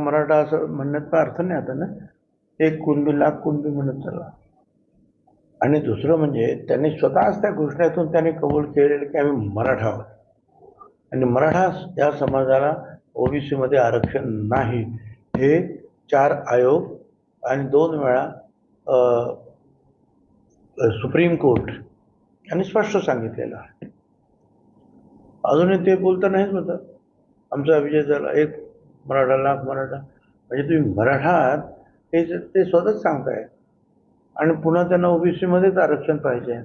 मराठा असं म्हणण्याचा अर्थ नाही आता ना. एक कुणबी लाख कुणबी म्हणत चला. आणि दुसरं म्हणजे त्यांनी स्वतःच त्या घोषणेतून त्यांनी कबूल केलेलं की आम्ही मराठा आहोत. आणि मराठा या समाजाला ओबीसीमध्ये आरक्षण नाही. हे चार आयोग आणि दोन वेळा सुप्रीम कोर्ट यांनी स्पष्ट सांगितलेलं आहे. अजूनही ते बोलता नाहीच होतं. आमचा विजय झाला. एक मराठा लाख मराठा. म्हणजे तुम्ही मराठा आहात हे ते स्वतःच सांगताय. आणि पुन्हा त्यांना ओबीसी मध्येच आरक्षण पाहिजे.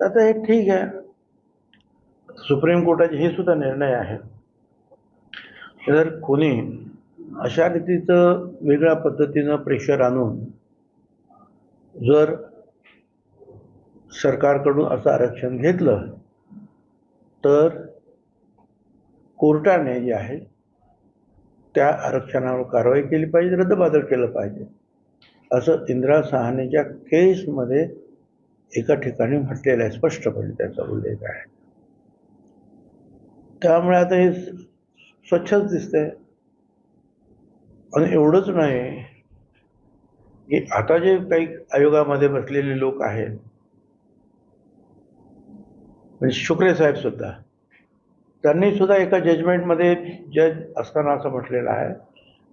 तर आता हे ठीक आहे. सुप्रीम कोर्टाचे हे सुद्धा निर्णय आहे जर कोणी अशा रीतीचं वेगळ्या पद्धतीनं प्रेशर आणून जर सरकारकडून असं आरक्षण घेतलं तर कोर्टाने जे आहे त्या आरक्षणावर कारवाई केली पाहिजे रद्दबादल केलं पाहिजे. असं इंदिरा सहानेच्या केसमध्ये एका ठिकाणी म्हटलेलं आहे स्पष्टपणे त्याचा उल्लेख आहे. त्यामुळे आता हे स्वच्छच दिसतंय. आणि एवढंच नाही की आता जे काही आयोगामध्ये बसलेले लोक आहेत म्हणजे शुक्रे साहेब सुद्धा त्यांनी सुद्धा एका जजमेंटमध्ये जज असताना असं म्हटलेलं आहे.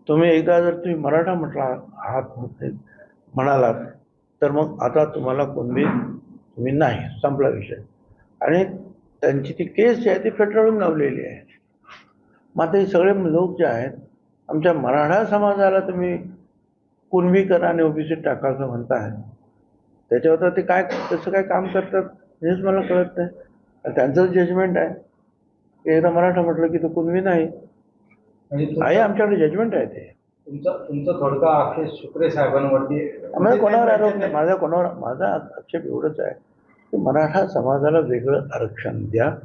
तुम्ही एकदा जर तुम्ही मराठा म्हटला आहात म्हणालात तर मग आता तुम्हाला कोणबी तुम्ही नाही संपला विषय. आणि त्यांची ती केस जी आहे ती फेटाळून लावलेली आहे. मग आता हे सगळे लोक जे आहेत आमच्या मराठा समाजाला तुम्ही कुणबी करा आणि ओबीसी टाका म्हणताय. त्याच्यावर तर ते काय तसं काय काम करतात हेच मला कळत नाही. त्यांचं जजमेंट आहे. एकदा मराठा म्हटलं की तो कुणबी नाही. म्हणजे तुमचा- आहे आमच्याकडे जजमेंट आहे ते. तुमचा तुमचा थोडका आक्षेप शुक्रे साहेबांवरती मला कोणावर आरोप नाही. माझा कोणावर माझा आक्षेप एवढंच आहे की मराठा समाजाला वेगळं आरक्षण द्या.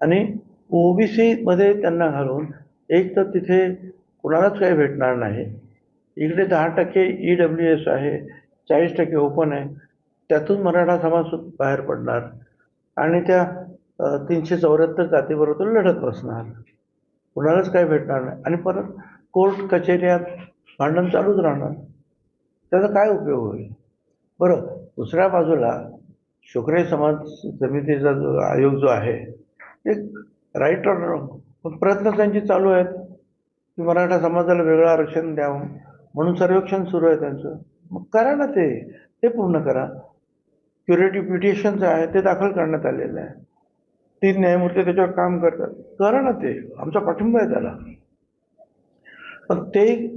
आणि ओबीसी मध्ये त्यांना घालून एक तर तिथे कुणालाच काही भेटणार नाही. इकडे दहा टक्के ई डब्ल्यू एस आहे चाळीस टक्के ओपन आहे. त्यातून मराठा समाज बाहेर पडणार. आणि त्या तीनशे चौऱ्याहत्तर जातीबरोबर लढत बसणार. कुणालाच काही भेटणार नाही. आणि परत कोर्ट कचेऱ्यात भांडण चालूच राहणार. त्याचा काय उपयोग होईल? बरं दुसऱ्या बाजूला शुक्रे समाज समितीचा जो आयोग जो आहे एक राईट ऑर रॉंग पण प्रयत्न त्यांचे चालू आहेत. की मराठा समाजाला वेगळं आरक्षण द्यावं. म्हणून सर्वेक्षण सुरू आहे त्यांचं. मग करा ना ते. ते पूर्ण करा. क्युरेटिव्ह पिटिशनचं आहे ते दाखल करण्यात आलेलं आहे तीन न्यायमूर्ती त्याच्यावर काम करतात. करा ना ते. आमचा पाठिंबा आहे त्याला. पण तेही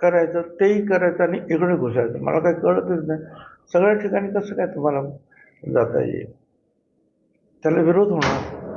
करायचं तेही करायचं आणि इकडे घुसायचं. मला काही कळतच नाही. सगळ्या ठिकाणी कसं काय तुम्हाला जाता येईल? त्याला विरोध होणार.